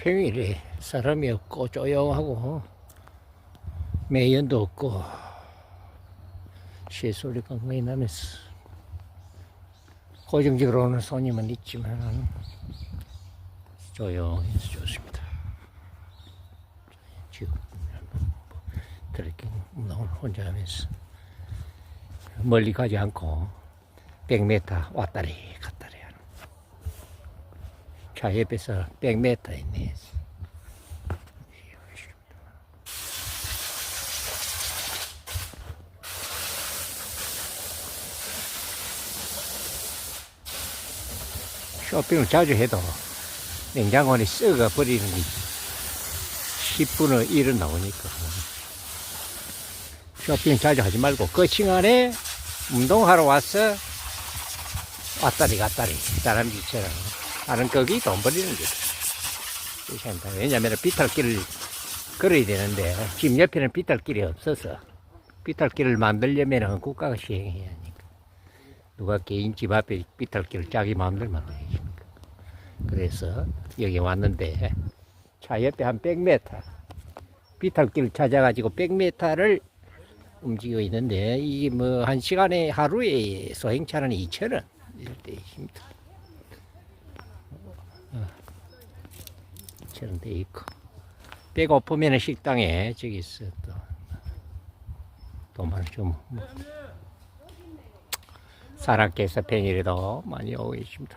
평일에 사람이 없고 조용하고 매연도 없고 새소리가 많이 나면서 고정적으로 오는 손님은 있지만 조용해서 좋습니다. 지금 트레킹 오늘 혼자 하면서 멀리 가지 않고 100m 왔다리 하는 차 옆에서 100m 있네. 쇼핑을 자주 해도 냉장고에 썩어 버리는 게 10분의 1은 나오니까 쇼핑 자주 하지 말고 그 시간에 운동하러 와서 왔다리 갔다리 사람들처럼 하는 거기 돈 버리는 거죠. 왜냐면 비탈길을 걸어야 되는데 지금 옆에는 비탈길이 없어서 비탈길을 만들려면 국가가 시행해야 하니까. 누가 개인 집 앞에 비탈길을 자기 마음대로 만들어야니까. 그래서 여기 왔는데 차 옆에 한 100m 비탈길을 찾아가지고 100m를 움직이고 있는데 이게 뭐 한 시간에 하루에 소행차는 2,000원. 이럴 때 있습니 다. 2,000원 돼 있고 배고프면 식당에 저기 있어 또 돈만 좀 뭐. 사람께서 평일에도 많이 오고 있습니다.